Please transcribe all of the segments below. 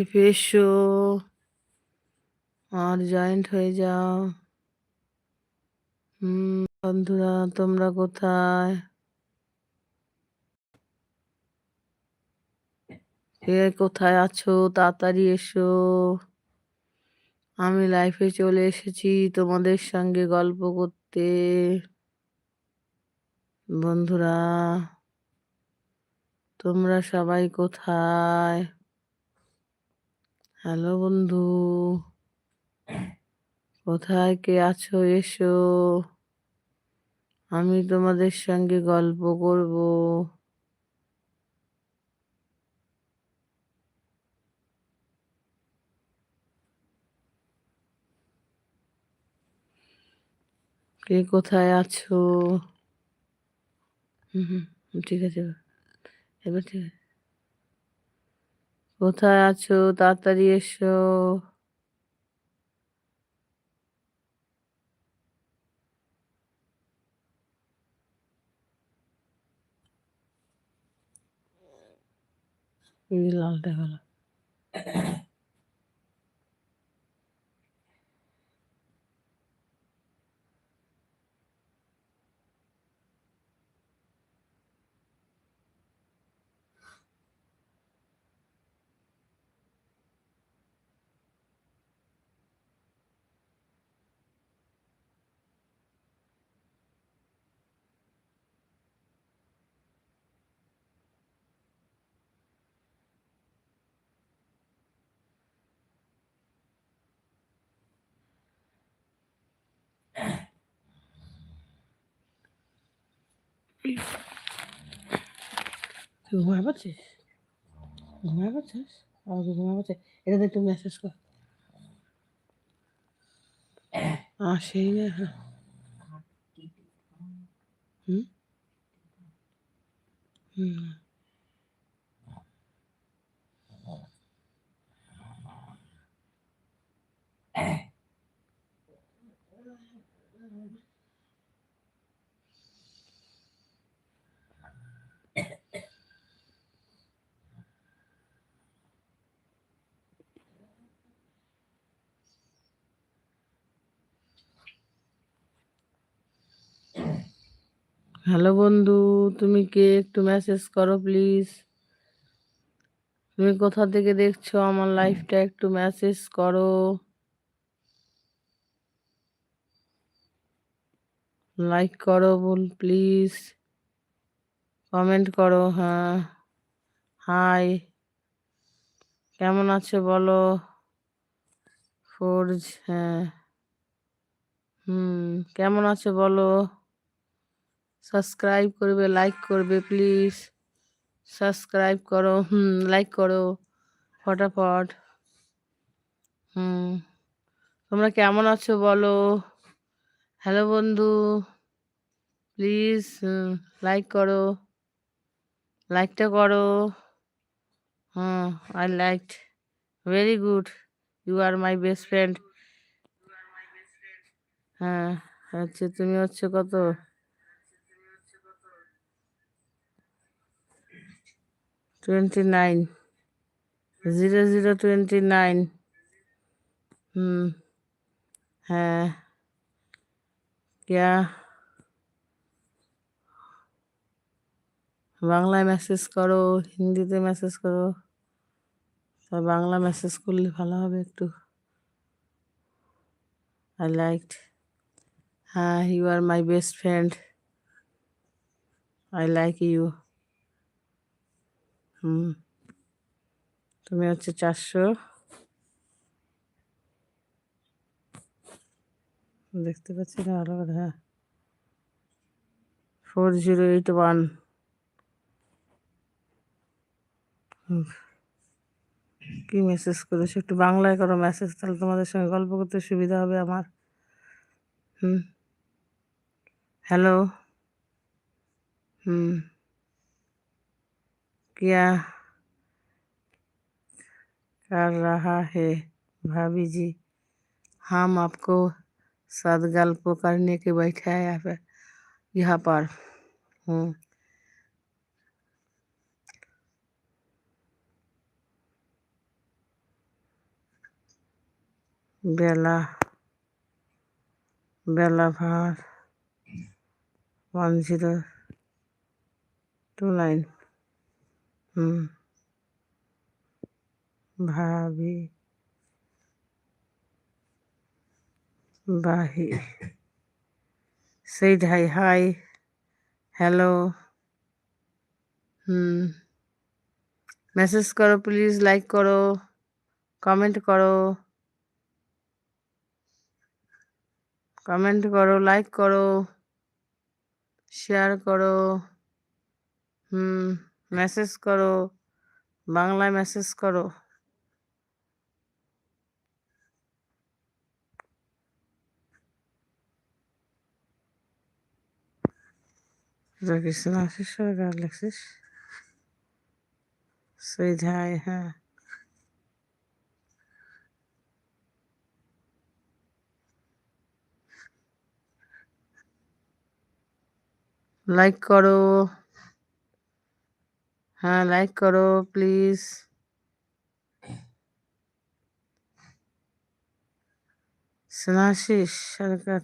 এসো আর জয়েন্ট হয়ে যাও। হুম, বন্ধুরা, তোমরা কোথায়? কোথায় আছো? তাড়াতাড়ি এসো। আমি লাইফে চলে এসেছি তোমাদের সঙ্গে গল্প করতে। বন্ধুরা, তোমরা সবাই কোথায়? হ্যালো বন্ধু। কোথায়? কে আছো? এসো। আমি তোমাদের সঙ্গে গল্প করব। কে কোথায় আছো? হুম হুম ঠিক আছে। এবার ঠিক আছে। কোথায় আছো? তাড়াতাড়ি এসো। লালটা গেল। তুই ঘুমায় পাচ্ছিস? ঘুমায় পাচ্ছিস? আমাকে ঘুমায় পাচ্ছে এটাতে একটু মেসেজ কর। আসেই সেই না হ্যাঁ। হুম? হুম। হ্যালো বন্ধু, তুমি কে? একটু মেসেজ করো প্লিজ তুমি কোথা থেকে দেখছ আমার লাইফটা একটু মেসেজ করো। লাইক করো বল প্লিজ কমেন্ট করো হ্যাঁ। হাই কেমন আছে বলো? ফোর্জ হ্যাঁ। হুম, কেমন আছে বলো? সাবস্ক্রাইব করবে লাইক করবে প্লিজ সাবস্ক্রাইব করো, হুম লাইক করো, ফটাফট। হুম, তোমরা কেমন আছো বলো? হ্যালো বন্ধু প্লিজ লাইক করো লাইকটা করো। হুম I like very good you are my best friend হ্যাঁ হচ্ছে তুমি হচ্ছে কত? Twenty nine zero zero twenty nine hmm হ্যাঁ বাংলায় মেসেজ করো, হিন্দিতে মেসেজ করো। তা বাংলা মেসেজ করলে ভালো হবে একটু। আই লাইক হ্যাঁ you are my best friend I like you hmm. তুমি হচ্ছে চারশো। দেখতে পাচ্ছি না ভালো করে হ্যাঁ। Four zero eight one. কি মেসেজ করেছ? একটু বাংলায় করো মেসেজ তাহলে তোমাদের সঙ্গে গল্প করতে সুবিধা হবে আমার। হুম। Hello hmm. क्या कर रहा है। भाभी जी, हम आपको सदगल्प करने के बैठे हैं यहाँ पर यहाँ पर। हम्म। बेला बेला भार, वन ज़ीरो टू नाइन। ভাবি। বাহি। সেই হাই হাই, হ্যালো। হুম। মেসেজ করো, প্লিজ লাইক করো, কমেন্ট করো। কমেন্ট করো, লাইক করো, শেয়ার করো। হুম। মেসেজ করো বাংলায় মেসেজ করো। কৃষ্ণ আশিস লেখছিস সেই হ্যাঁ। লাইক করো। হ্যাঁ লাইক করো প্লিজ স্নাশিস সরকার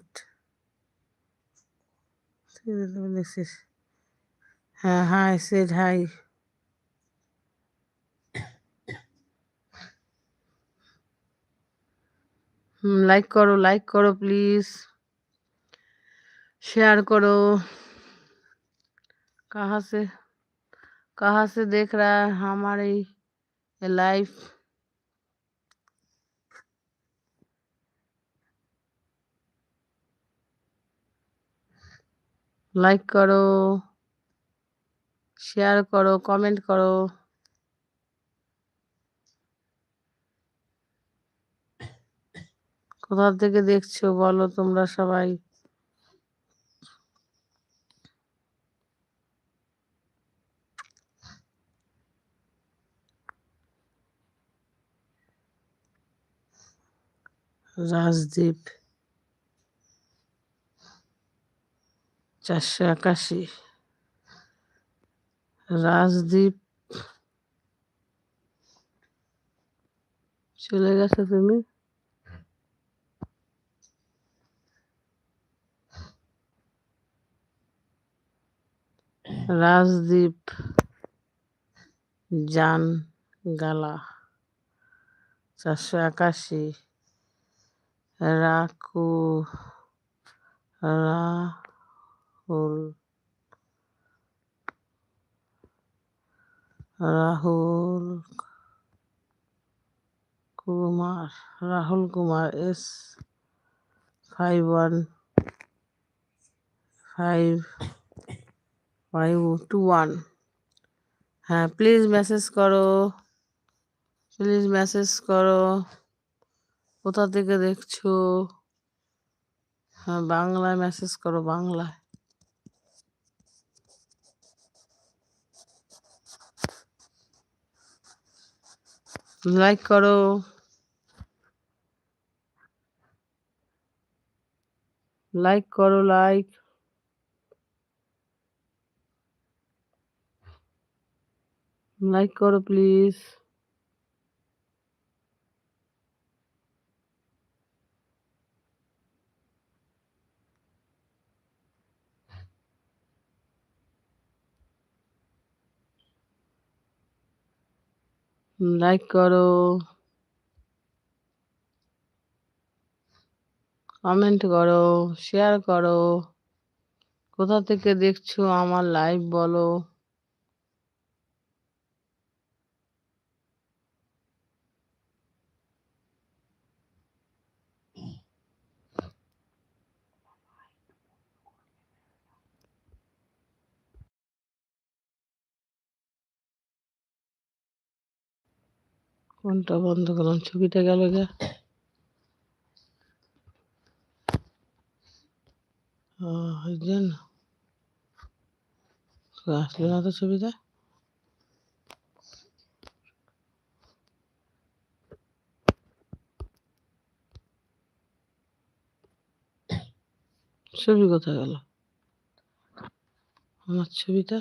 হ্যাঁ হাই সেড হাই লাইক করো লাইক করো প্লিজ শেয়ার করো। কাহাসে कहाँ से देख रहा है हमारी लाइफ লাইক করো শেয়ার করো কমেন্ট করো কোথা থেকে দেখছো বলো তোমরা সবাই রাজদীপ চারশো একাশি। রাজদীপ চলে গেছো তুমি? রাজদীপ জান গালা চারশো একাশি। Raku Rahul Rahul Kumar Rahul Kumar S five one five five two one. হ্যাঁ প্লিজ মেসেজ করো প্লিজ মেসেজ করো। কোথা থেকে দেখছ? হ্যাঁ বাংলায় মেসেজ করো, বাংলায়। লাইক করো। লাইক করো লাইক লাইক করো প্লিজ লাইক করো কমেন্ট করো শেয়ার করো। কোথা থেকে দেখছ আমার লাইভ বলো। কোনটা বন্ধ করলাম, ছবিটা গেল ও জন্য আসলো না তো ছবিটা? ছবি কোথায় গেল? আমার ছবিটা?